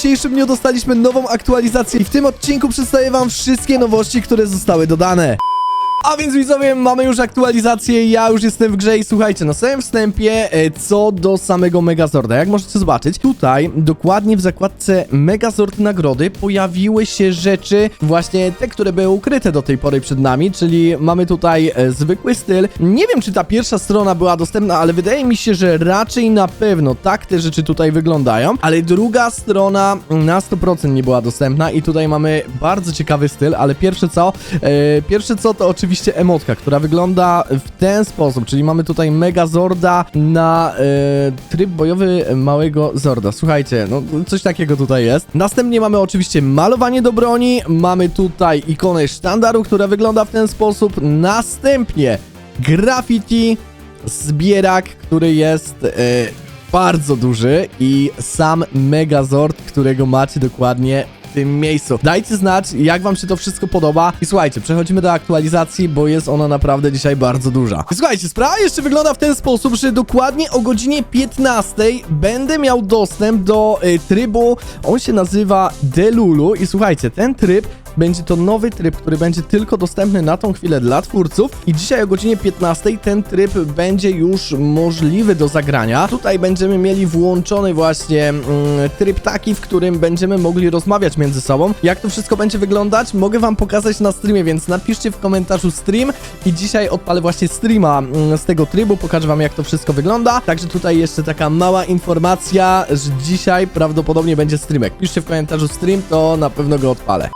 dzisiejszym dniu dostaliśmy nową aktualizację i w tym odcinku przedstawię wam wszystkie nowości, które zostały dodane. A więc widzowie, mamy już aktualizację, ja już jestem w grze i słuchajcie, na samym wstępie e, co do samego Megazorda, jak możecie zobaczyć, tutaj dokładnie w zakładce Megazord nagrody pojawiły się rzeczy, właśnie te, które były ukryte do tej pory przed nami, czyli mamy tutaj e, zwykły styl. Nie wiem, czy ta pierwsza strona była dostępna, ale wydaje mi się, że raczej na pewno tak te rzeczy tutaj wyglądają, ale druga strona na 100% nie była dostępna i tutaj mamy bardzo ciekawy styl, ale pierwsze co, e, pierwsze co to oczywiście emotka, która wygląda w ten sposób, czyli mamy tutaj Megazorda na e, tryb bojowy małego Zorda. Słuchajcie, no coś takiego tutaj jest. Następnie mamy oczywiście malowanie do broni, mamy tutaj ikonę sztandaru, która wygląda w ten sposób. Następnie graffiti, zbierak, który jest e, bardzo duży i sam Megazord, którego macie dokładnie w tym miejscu. Dajcie znać, jak wam się to wszystko podoba. I słuchajcie, przechodzimy do aktualizacji, bo jest ona naprawdę dzisiaj bardzo duża. I słuchajcie, sprawa jeszcze wygląda w ten sposób, że dokładnie o godzinie 15 będę miał dostęp do y, trybu, on się nazywa Delulu i słuchajcie, ten tryb będzie to nowy tryb, który będzie tylko dostępny na tą chwilę dla twórców i dzisiaj o godzinie 15 ten tryb będzie już możliwy do zagrania. Tutaj będziemy mieli włączony właśnie mm, tryb taki, w którym będziemy mogli rozmawiać między sobą. Jak to wszystko będzie wyglądać, mogę wam pokazać na streamie, więc napiszcie w komentarzu stream i dzisiaj odpalę właśnie streama mm, z tego trybu, pokażę wam jak to wszystko wygląda. Także tutaj jeszcze taka mała informacja, że dzisiaj prawdopodobnie będzie streamek. Piszcie w komentarzu stream, to na pewno go odpalę.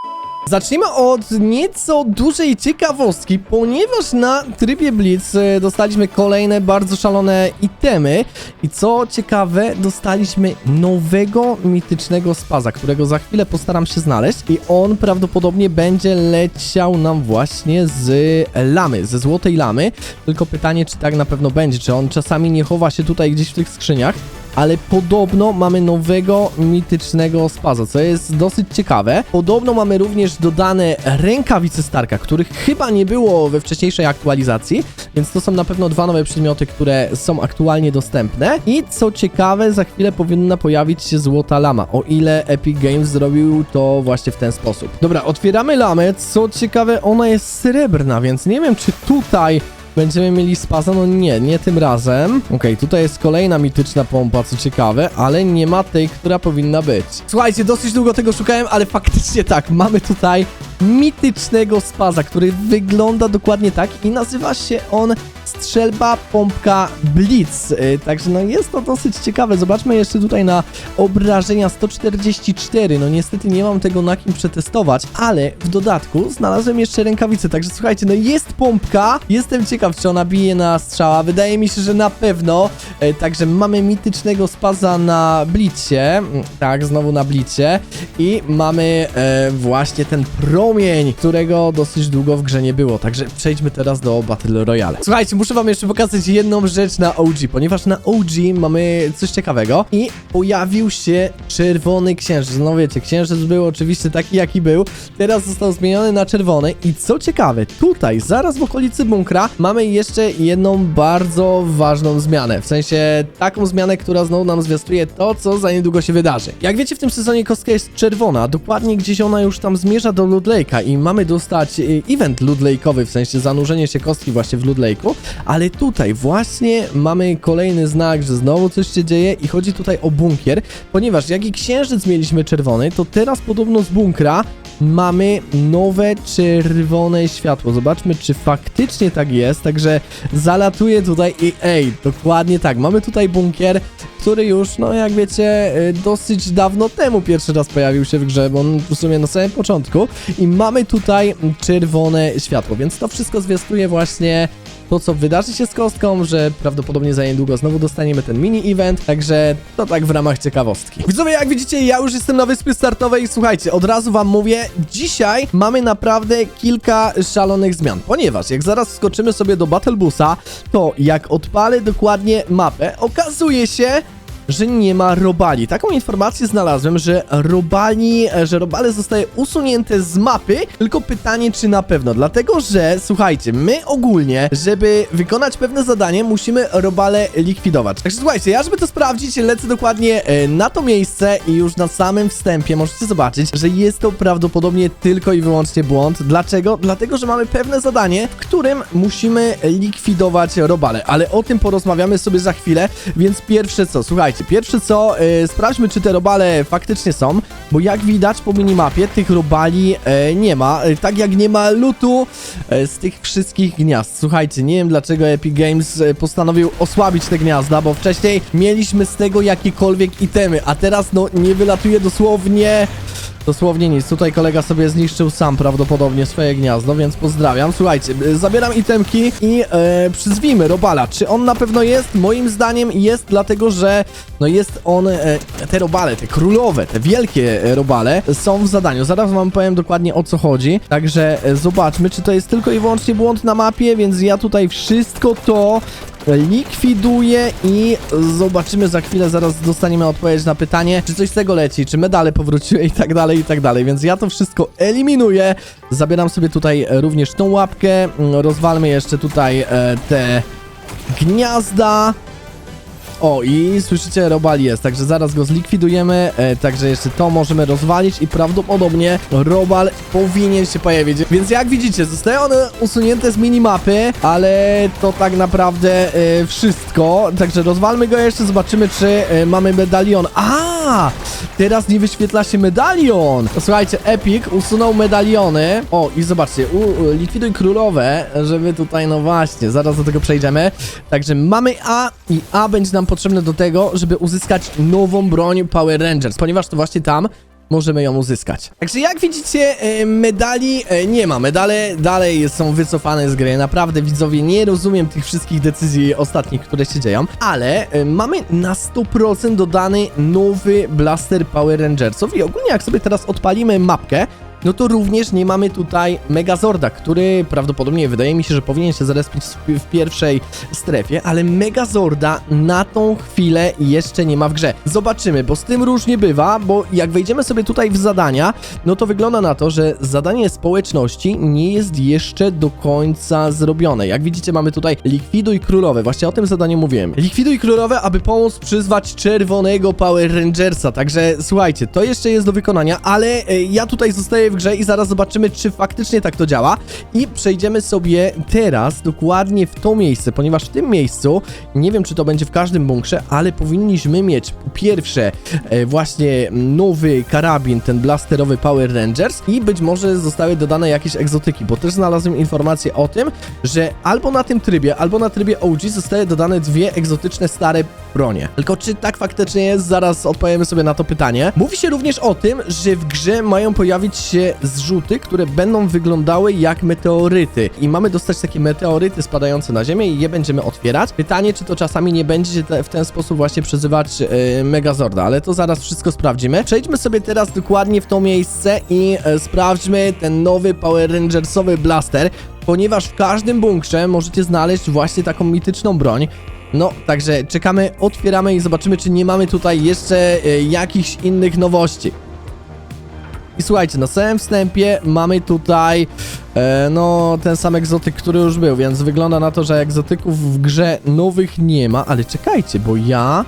Zacznijmy od nieco dużej ciekawostki, ponieważ na trybie Blitz e, dostaliśmy kolejne bardzo szalone itemy. I co ciekawe, dostaliśmy nowego mitycznego spaza, którego za chwilę postaram się znaleźć. I on prawdopodobnie będzie leciał nam właśnie z lamy, ze złotej lamy, tylko pytanie, czy tak na pewno będzie, czy on czasami nie chowa się tutaj gdzieś w tych skrzyniach, ale podobno mamy nowego mitycznego spaza, co jest dosyć ciekawe. Podobno mamy również dodane rękawice Starka, których chyba nie było we wcześniejszej aktualizacji, więc to są na pewno dwa nowe przedmioty, które są aktualnie dostępne. I co ciekawe, za chwilę powinna pojawić się złota lama, o ile Epic Games zrobił to właśnie w ten sposób. Dobra, otwieramy lamę, co ciekawe, ona jest srebrna, więc nie wiem, czy tutaj Będziemy mieli spaza? No nie, nie tym razem. Okej, tutaj jest kolejna mityczna pompa, co ciekawe, ale nie ma tej, która powinna być. Słuchajcie, dosyć długo tego szukałem, ale faktycznie tak, mamy tutaj mitycznego spaza, który wygląda dokładnie tak i nazywa się on strzelba pompka Blitz. Yy, Także no jest to dosyć ciekawe. Zobaczmy jeszcze tutaj na obrażenia 144. No niestety nie mam tego na kim przetestować, ale w dodatku znalazłem jeszcze rękawice. Także słuchajcie, no jest pompka. Jestem ciekaw, czy ona bije na strzała. Wydaje mi się, że na pewno. Yy, Także mamy mitycznego spaza na Blicie. Mm, Tak, znowu na Blicie. I mamy e, właśnie ten promień, którego dosyć długo w grze nie było. Także przejdźmy teraz do Battle Royale. Słuchajcie, muszę wam jeszcze pokazać jedną rzecz na OG, ponieważ na OG mamy coś ciekawego i pojawił się czerwony księżyc. No wiecie, księżyc był oczywiście taki jaki był, teraz został zmieniony na czerwony i co ciekawe, tutaj zaraz w okolicy bunkra mamy jeszcze jedną bardzo ważną zmianę, w sensie taką zmianę, która znowu nam zwiastuje to, co za niedługo się wydarzy. Jak wiecie, w tym sezonie kostka jest czerwona, dokładnie gdzieś ona już tam zmierza do Lake'a i mamy dostać y, event Lake'owy, w sensie zanurzenie się kostki właśnie w Lake'u, ale tutaj właśnie mamy kolejny znak, że znowu coś się dzieje i chodzi tutaj o bunkier, ponieważ jak i księżyc mieliśmy czerwony, to teraz podobno z bunkra mamy nowe czerwone światło. Zobaczmy, czy faktycznie tak jest. Także zalatuję tutaj i ej, dokładnie tak. Mamy tutaj bunkier, który już, no jak wiecie, y, dosyć dawno temu pierwszy raz pojawił się w grze, bo on w sumie na samym początku. I mamy tutaj czerwone światło, więc to wszystko zwiastuje właśnie to, co wydarzy się z kostką, że prawdopodobnie za niedługo znowu dostaniemy ten mini-event, także to tak w ramach ciekawostki. Widzowie, jak widzicie, ja już jestem na wyspie startowej i słuchajcie, od razu wam mówię, dzisiaj mamy naprawdę kilka szalonych zmian, ponieważ jak zaraz skoczymy sobie do Battle Bussa, to jak odpalę dokładnie mapę, okazuje się, że nie ma robali. Taką informację znalazłem, że robali, e, że robale zostaje usunięte z mapy, tylko pytanie, czy na pewno. Dlatego, że słuchajcie, my ogólnie, żeby wykonać pewne zadanie, musimy robale likwidować. Także słuchajcie, ja żeby to sprawdzić, lecę dokładnie e, na to miejsce i już na samym wstępie możecie zobaczyć, że jest to prawdopodobnie tylko i wyłącznie błąd. Dlaczego? Dlatego, że mamy pewne zadanie, w którym musimy likwidować robale, ale o tym porozmawiamy sobie za chwilę, więc pierwsze co, słuchajcie, pierwsze co, e, sprawdźmy, czy te robale faktycznie są, bo jak widać po minimapie, tych robali e, nie ma, e, tak jak nie ma lutu e, z tych wszystkich gniazd. Słuchajcie, nie wiem dlaczego Epic Games postanowił osłabić te gniazda, bo wcześniej mieliśmy z tego jakiekolwiek itemy, a teraz no nie wylatuje dosłownie... Dosłownie nic. Tutaj kolega sobie zniszczył sam prawdopodobnie swoje gniazdo, więc pozdrawiam. Słuchajcie, y, zabieram itemki i e, przyzwijmy Robala. Czy on na pewno jest? Moim zdaniem jest, dlatego że no jest on, e, te robale, te królowe, te wielkie e, robale są w zadaniu. Zaraz wam powiem dokładnie o co chodzi. Także e, zobaczmy, czy to jest tylko i wyłącznie błąd na mapie, więc ja tutaj wszystko to likwiduję i zobaczymy za chwilę, zaraz dostaniemy odpowiedź na pytanie, czy coś z tego leci, czy medale powróciły i tak dalej, i tak dalej, więc ja to wszystko eliminuję, zabieram sobie tutaj również tą łapkę, mm, rozwalmy jeszcze tutaj e, te gniazda, o, i słyszycie, Robal jest, także zaraz go zlikwidujemy, e, także jeszcze to możemy rozwalić i prawdopodobnie Robal powinien się pojawić. Więc jak widzicie, zostały one usunięte z minimapy, ale to tak naprawdę e, wszystko. Także rozwalmy go jeszcze, zobaczymy, czy e, mamy medalion. A, teraz nie wyświetla się medalion. Słuchajcie, Epic usunął medaliony. O, i zobaczcie, u, likwiduj królowe, żeby tutaj, no właśnie, zaraz do tego przejdziemy. Także mamy A i A będzie nam potrzebne do tego, żeby uzyskać nową broń Power Rangers, ponieważ to właśnie tam możemy ją uzyskać. Także jak widzicie, e, medali e, nie ma. Medale dalej są wycofane z gry. Naprawdę, widzowie, nie rozumiem tych wszystkich decyzji ostatnich, które się dzieją, ale e, mamy na 100% dodany nowy blaster Power Rangersów i ogólnie jak sobie teraz odpalimy mapkę, no to również nie mamy tutaj Megazorda, który prawdopodobnie wydaje mi się, że powinien się zarespić w, pierwszej strefie, ale Megazorda na tą chwilę jeszcze nie ma w grze. Zobaczymy, bo z tym różnie bywa, bo jak wejdziemy sobie tutaj w zadania, no to wygląda na to, że zadanie społeczności nie jest jeszcze do końca zrobione. Jak widzicie, mamy tutaj likwiduj królowe, właśnie o tym zadaniu mówiłem. Likwiduj królowe, aby pomóc przyzwać czerwonego Power Rangersa, także słuchajcie, to jeszcze jest do wykonania, ale e, ja tutaj zostaję w grze i zaraz zobaczymy, czy faktycznie tak to działa. I przejdziemy sobie teraz dokładnie w to miejsce, ponieważ w tym miejscu, nie wiem czy to będzie w każdym bunkrze, ale powinniśmy mieć po pierwsze e, właśnie nowy karabin, ten blasterowy Power Rangers i być może zostały dodane jakieś egzotyki, bo też znalazłem informację o tym, że albo na tym trybie, albo na trybie OG zostały dodane dwie egzotyczne stare bronie. Tylko czy tak faktycznie jest? Zaraz odpowiemy sobie na to pytanie. Mówi się również o tym, że w grze mają pojawić się zrzuty, które będą wyglądały jak meteoryty. I mamy dostać takie meteoryty spadające na ziemię i je będziemy otwierać. Pytanie, czy to czasami nie będzie te, w ten sposób właśnie przezywać yy, Megazorda, ale to zaraz wszystko sprawdzimy. Przejdźmy sobie teraz dokładnie w to miejsce i e, sprawdźmy ten nowy Power Rangersowy blaster, ponieważ w każdym bunkrze możecie znaleźć właśnie taką mityczną broń. No, także czekamy, otwieramy i zobaczymy, czy nie mamy tutaj jeszcze e, jakichś innych nowości. I słuchajcie, na samym wstępie mamy tutaj, e, no, ten sam egzotyk, który już był, więc wygląda na to, że egzotyków w grze nowych nie ma, ale czekajcie, bo ja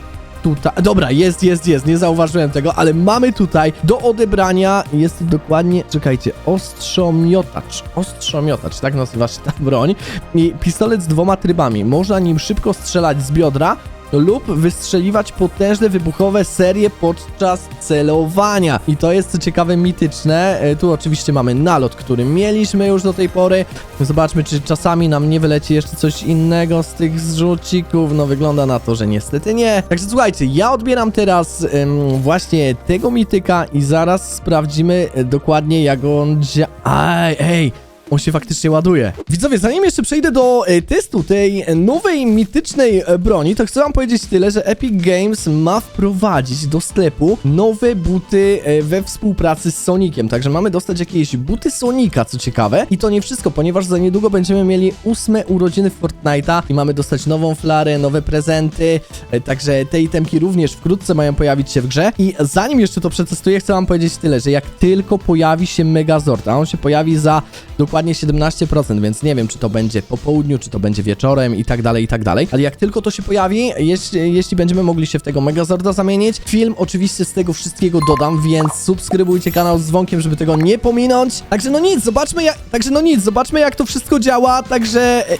tutaj, dobra, jest, jest, jest, nie zauważyłem tego, ale mamy tutaj do odebrania, jest dokładnie, czekajcie, ostrzomiotacz, ostrzomiotacz, tak nazywa się ta broń i pistolet z dwoma trybami, można nim szybko strzelać z biodra, lub wystrzeliwać potężne wybuchowe serie podczas celowania. I to jest co ciekawe mityczne. E, Tu oczywiście mamy nalot, który mieliśmy już do tej pory. Zobaczmy, czy czasami nam nie wyleci jeszcze coś innego z tych zrzucików. No wygląda na to, że niestety nie. Także słuchajcie, ja odbieram teraz em, właśnie tego mityka i zaraz sprawdzimy e, dokładnie jak on dzia... Aj, ej! On się faktycznie ładuje. Widzowie, zanim jeszcze przejdę do e, testu tej nowej mitycznej e, broni, to chcę wam powiedzieć tyle, że Epic Games ma wprowadzić do sklepu nowe buty e, we współpracy z Soniciem. Także mamy dostać jakieś buty Sonika, co ciekawe. I to nie wszystko, ponieważ za niedługo będziemy mieli ósme urodziny Fortnite'a i mamy dostać nową flarę, nowe prezenty. E, Także te itemki również wkrótce mają pojawić się w grze. I zanim jeszcze to przetestuję, chcę wam powiedzieć tyle, że jak tylko pojawi się Megazord, a on się pojawi za dokładnie 17%, więc nie wiem, czy to będzie po południu, czy to będzie wieczorem i tak dalej, i tak dalej. Ale jak tylko to się pojawi, jeśli, jeśli będziemy mogli się w tego Megazorda zamienić, film oczywiście z tego wszystkiego dodam, więc subskrybujcie kanał z dzwonkiem, żeby tego nie pominąć. Także no nic, zobaczmy jak, także no nic, zobaczmy jak to wszystko działa, także... e,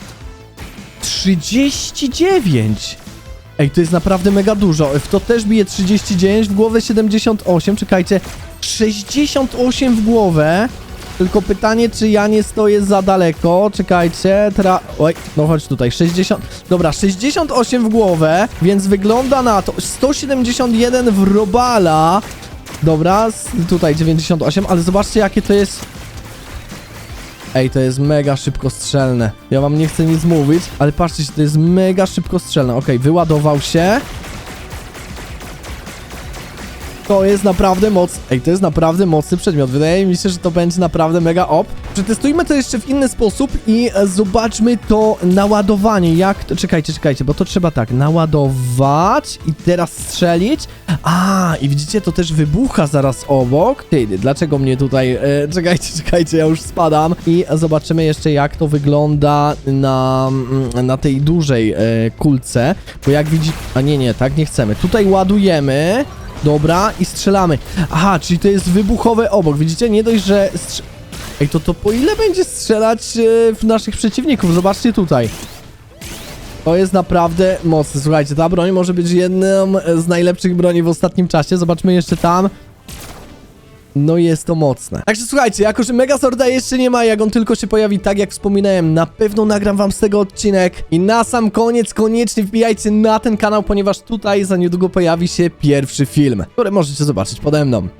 39! Ej, to jest naprawdę mega dużo. W to też bije 39, w głowę 78. Czekajcie, 68 w głowę. Tylko pytanie, czy ja nie stoję za daleko. Czekajcie, teraz... Oj, no chodź tutaj, 60... Dobra, 68 w głowę, więc wygląda na to... 171 w robala. Dobra, tutaj 98, ale zobaczcie, jakie to jest... Ej, to jest mega szybkostrzelne. Ja wam nie chcę nic mówić, ale patrzcie, to jest mega szybkostrzelne. Okej, wyładował się. To jest naprawdę moc. Ej, to jest naprawdę mocny przedmiot. Wydaje mi się, że to będzie naprawdę mega op. Przetestujmy to jeszcze w inny sposób i e, zobaczmy to naładowanie. Jak to... Czekajcie, czekajcie, bo to trzeba tak naładować i teraz strzelić. A, i widzicie, to też wybucha zaraz obok. Ty, dlaczego mnie tutaj... E, czekajcie, czekajcie, ja już spadam. I zobaczymy jeszcze, jak to wygląda na, mm, na tej dużej e, kulce. Bo jak widzi... A nie, nie, tak nie chcemy. Tutaj ładujemy... Dobra, i strzelamy. Aha, czyli to jest wybuchowe obok. Widzicie? Nie dość, że... Ej, to to po ile będzie strzelać e, w naszych przeciwników? Zobaczcie tutaj. To jest naprawdę mocne. Słuchajcie, ta broń może być jedną z najlepszych broni w ostatnim czasie. Zobaczmy jeszcze tam. No jest to mocne. Także słuchajcie, jako że Megazorda jeszcze nie ma, jak on tylko się pojawi, tak jak wspominałem, na pewno nagram wam z tego odcinek. I na sam koniec koniecznie wbijajcie na ten kanał, ponieważ tutaj za niedługo pojawi się pierwszy film, który możecie zobaczyć pode mną.